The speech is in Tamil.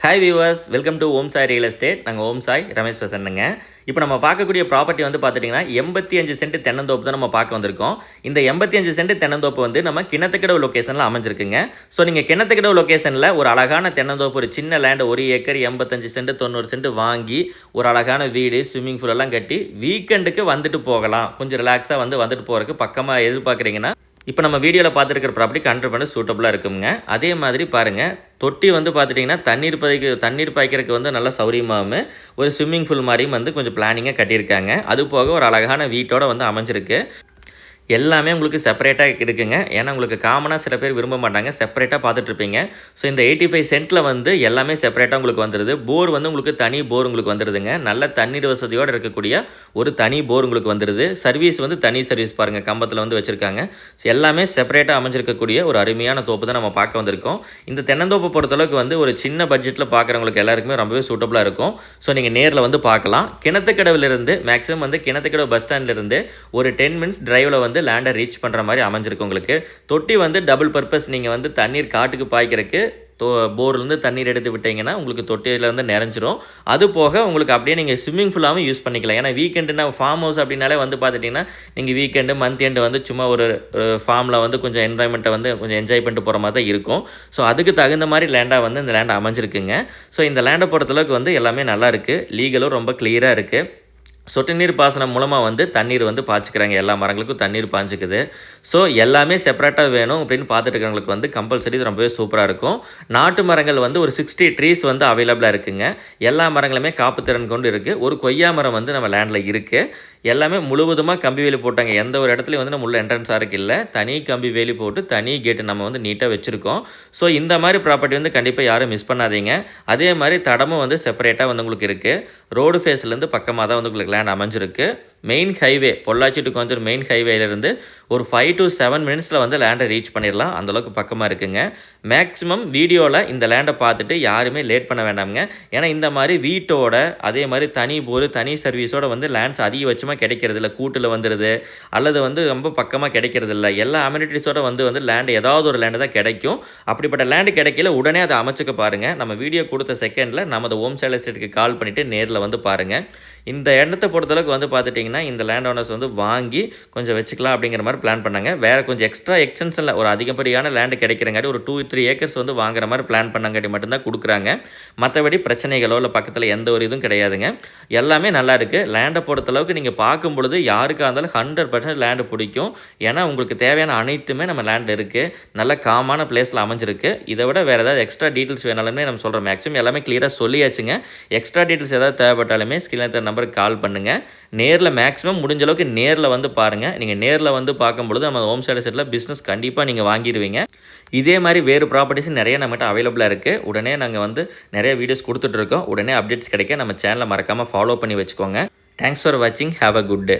Hi viewers welcome to Om Sai real estate நாங்கள் ஓம் சாய் ரமேஷ் பேசுகிறேங்க இப்போ நம்ம பார்க்கக்கூடிய ப்ராப்பர்ட்டி வந்து பார்த்துட்டிங்கன்னா எண்பத்தி அஞ்சு சென்ட் தென்னந்தோப்பு தான் நம்ம பார்க்க வந்திருக்கோம். இந்த எண்பத்தி அஞ்சு சென்ட் தென்னந்தோப்பு வந்து நம்ம கிணத்துக்கடவு லொக்கேஷனில் அமைஞ்சிருக்குங்க. ஸோ நீங்கள் கிணத்துக்கடவு லொக்கேஷனில் ஒரு அழகான தென்னந்தோப்பு ஒரு சின்ன லேண்ட் ஒரு ஏக்கர் எண்பத்தஞ்சு சென்ட் தொண்ணூறு சென்ட் வாங்கி ஒரு அழகான வீடு ஸ்விம்மிங் பூல் எல்லாம் கட்டி வீக்கெண்டுக்கு வந்துட்டு போகலாம். கொஞ்சம் ரிலாக்ஸாக வந்து வந்துட்டு போகிறதுக்கு பக்கமாக எதிர்பார்க்குறீங்கன்னா இப்போ நம்ம வீடியோவில் பார்த்துருக்கிற ப்ராப்பர்ட்டி ஹண்ட்ரட் பண்ணி சூட்டபுளாக இருக்குங்க அதே மாதிரி பாருங்கள் தொட்டி வந்து பார்த்துட்டிங்கன்னா தண்ணீர் பாய்க்க தண்ணீர் பாய்க்கிறதுக்கு வந்து நல்லா சௌரியமாகவும் ஒரு ஸ்விம்மிங் பூல் மாதிரியும் வந்து கொஞ்சம் பிளானிங்காக கட்டியிருக்காங்க. அது போக ஒரு அழகான வீட்டோட வந்து அமைஞ்சிருக்கு. எல்லாமே உங்களுக்கு செப்பரேட்டாக இருக்குங்க. ஏன்னா உங்களுக்கு காமனாக சில பேர் விரும்ப மாட்டாங்க. செப்பரேட்டாக பார்த்துட்ருப்பீங்க. ஸோ இந்த எயிட்டி ஃபைவ் சென்ட்டில் வந்து எல்லாமே செப்பரேட்டாக உங்களுக்கு வந்துடுது போர் வந்து உங்களுக்கு தனி போர் உங்களுக்கு வந்துடுதுங்க நல்ல தண்ணீர் வசதியோடு இருக்கக்கூடிய ஒரு தனி போர் உங்களுக்கு வந்துடுது சர்வீஸ் வந்து தனி சர்வீஸ் பாருங்கள் கம்பத்தில் வந்து வச்சுருக்காங்க. ஸோ எல்லாமே செப்பரேட்டாக அமைஞ்சிருக்கக்கூடிய ஒரு அருமையான தோப்பு தான் நம்ம பார்க்க வந்திருக்கோம். இந்த தென்னந்தோப்பை பொறுத்தளவுக்கு வந்து ஒரு சின்ன பட்ஜெட்டில் பார்க்குறவங்களுக்கு எல்லாருக்குமே ரொம்பவே சூட்டபுளாக இருக்கும். ஸோ நீங்கள் நேரில் வந்து பார்க்கலாம். கிணத்துக்கடவுலேருந்து மேக்ஸிமம் வந்து கிணத்துக்கடவு பஸ் ஸ்டாண்ட்லேருந்து ஒரு டென் மினிட்ஸ் டிரைவில் வந்து லேண்டை ரீச் பண்ணுற மாதிரி அமைஞ்சிருக்கு உங்களுக்கு. தொட்டி வந்து டபுள் பர்பஸ் நீங்கள் வந்து தண்ணீர் காட்டுக்கு பாய்க்கிறதுக்கு தோ போர்லேருந்து தண்ணீர் எடுத்து விட்டீங்கன்னா உங்களுக்கு தொட்டியில் வந்து நிறைஞ்சிரும். அது போக உங்களுக்கு அப்படியே நீங்கள் ஸ்விம்மிங் ஃபுல்லாகவும் யூஸ் பண்ணிக்கலாம். ஏன்னா வீக்கெண்டுனா ஃபார்ம் ஹவுஸ் அப்படின்னாலே வந்து பார்த்துட்டிங்கன்னா நீங்கள் வீக்கெண்டு மந்த் எண்டு வந்து சும்மா ஒரு ஃபார்மில் வந்து கொஞ்சம் என்வாய்மெண்ட்டை வந்து கொஞ்சம் என்ஜாய் பண்ணிட்டு போகிற மாதிரி தான் இருக்கும். ஸோ அதுக்கு தகுந்த மாதிரி லேண்டாக வந்து இந்த லேண்ட் அமைஞ்சிருக்குங்க. ஸோ இந்த லேண்டை பொறுத்தளவுக்கு வந்து எல்லாமே நல்லா இருக்குது லீகலும் ரொம்ப கிளியராக இருக்குது சொட்டு நீர் பாசனம் மூலமாக வந்து தண்ணீர் வந்து பாய்ச்சிக்கிறாங்க. எல்லா மரங்களுக்கும் தண்ணீர் பாய்ச்சிக்குது ஸோ எல்லாமே செப்பரேட்டாக வேணும் அப்படின்னு பார்த்துட்டு இருக்கிறவங்களுக்கு வந்து கம்பல்சரி இது ரொம்பவே சூப்பராக இருக்கும். நாட்டு மரங்கள் வந்து ஒரு சிக்ஸ்டி ட்ரீஸ் வந்து அவைலபிளாக இருக்குங்க. எல்லா மரங்களுமே காப்புத்திறன் கொண்டு இருக்குது ஒரு கொய்யா மரம் வந்து நம்ம லேண்டில் இருக்குது எல்லாமே முழுவதுமாக கம்பி வேலி போட்டாங்க. எந்த ஒரு இடத்துலையும் வந்து நம்ம உள்ள என்ட்ரன்ஸாக இருக்கு இல்லை. தனி கம்பி வேலி போட்டு தனி கேட்டு நம்ம வந்து நீட்டாக வச்சுருக்கோம். ஸோ இந்த மாதிரி ப்ராப்பர்ட்டி வந்து கண்டிப்பாக யாரும் மிஸ் பண்ணாதீங்க. அதே மாதிரி தடமும் வந்து செப்பரேட்டாக வந்து உங்களுக்கு இருக்குது ரோடு ஃபேஸ்லேருந்து பக்கமாக தான் வந்து உங்களுக்கு பிளான் அமைஞ்சிருக்கு. Main highway Pollachi to Coimbatore main ஹைவேலேருந்து ஒரு ஃபைவ் டு செவன் மினிட்ஸில் வந்து லேண்டை ரீச் பண்ணிடலாம். அந்தளவுக்கு பக்கமாக இருக்குங்க. மேக்ஸிமம் வீடியோவில் இந்த லேண்டை பார்த்துட்டு யாருமே லேட் பண்ண வேண்டாமுங்க. ஏன்னா இந்த மாதிரி வீட்டோட அதே மாதிரி தனி போர் தனி சர்வீஸோட வந்து லேண்ட்ஸ் அதிகபட்சமாக கிடைக்கிறது இல்லை. கூட்டில் வந்துடுது அல்லது வந்து ரொம்ப பக்கமாக கிடைக்கிறது இல்லை. எல்லா அம்யூனிட்டிஸோட வந்து வந்து லேண்டு ஏதாவது ஒரு லேண்டு தான் கிடைக்கும். அப்படிப்பட்ட லேண்டு கிடைக்கல. உடனே அதை அமைச்சுக்க பாருங்கள் நம்ம வீடியோ கொடுத்த செகண்டில் நமது ஓம் சேல் எஸ்டேட்டுக்கு கால் பண்ணிவிட்டு நேரில் வந்து பாருங்கள் இந்த இடத்த பொறுத்தளவுக்கு வந்து பார்த்துட்டிங்க பார்த்துட்டிங்கன்னா இந்த லேண்ட் ஓனர்ஸ் வந்து வாங்கி கொஞ்சம் வச்சுக்கலாம் அப்படிங்கிற மாதிரி பிளான் பண்ணாங்க. வேறு கொஞ்சம் எக்ஸ்ட்ரா எக்ஸ்டென்ஷனில் ஒரு அதிகப்படியான லேண்டு கிடைக்கிறங்காட்டி ஒரு டூ த்ரீ ஏக்கர்ஸ் வந்து வாங்குற மாதிரி பிளான் பண்ணங்காட்டி மட்டும்தான் கொடுக்குறாங்க. மற்றபடி பிரச்சனைகளோ இல்லை பக்கத்தில் எந்த ஒரு இதுவும் கிடையாதுங்க. எல்லாமே நல்லா இருக்குது லேண்டை பொறுத்தளவுக்கு நீங்கள் பார்க்கும் பொழுது யாருக்காக இருந்தாலும் ஹண்ட்ரட் பர்சன்ட் லேண்டு பிடிக்கும். ஏன்னா உங்களுக்கு தேவையான அனைத்துமே நம்ம லேண்ட் இருக்குது நல்ல காமான பிளேஸில் அமைஞ்சிருக்கு. இதை விட வேறு ஏதாவது எக்ஸ்ட்ரா டீட்டெயில்ஸ் வேணாலுமே நம்ம சொல்கிறோம் மேக்ஸிமம் எல்லாமே கிளியராக சொல்லியாச்சுங்க. எக்ஸ்ட்ரா டீட்டெயில்ஸ் ஏதாவது தேவைப்பட்டாலுமே ஸ்கிரீனில் நம்பருக்கு கால் பண்ணுங்கள் நேரில் மேக்ஸிமம் முடிஞ்ச அளவுக்கு நேரில் வந்து பாருங்கள் நீங்கள் நேரில் வந்து பார்க்கும்பொழுது நம்ம ஹோம் சைடு செட்டில் பிஸ்னஸ் கண்டிப்பாக நீங்கள் வாங்கிடுவீங்க. இதே மாதிரி வேறு ப்ராப்பர்ட்டிஸ் நிறைய நம்மகிட்ட அவைலபிளாக இருக்குது உடனே நாங்கள் வந்து நிறைய வீடியோஸ் கொடுத்துட்ருக்கோம் உடனே அப்டேட்ஸ் கிடைக்க நம்ம சேனலை மறக்காமல் ஃபாலோ பண்ணி வச்சுக்கோங்க. தேங்க்ஸ் ஃபார் வாட்சிங் ஹாவ் அ குட் டே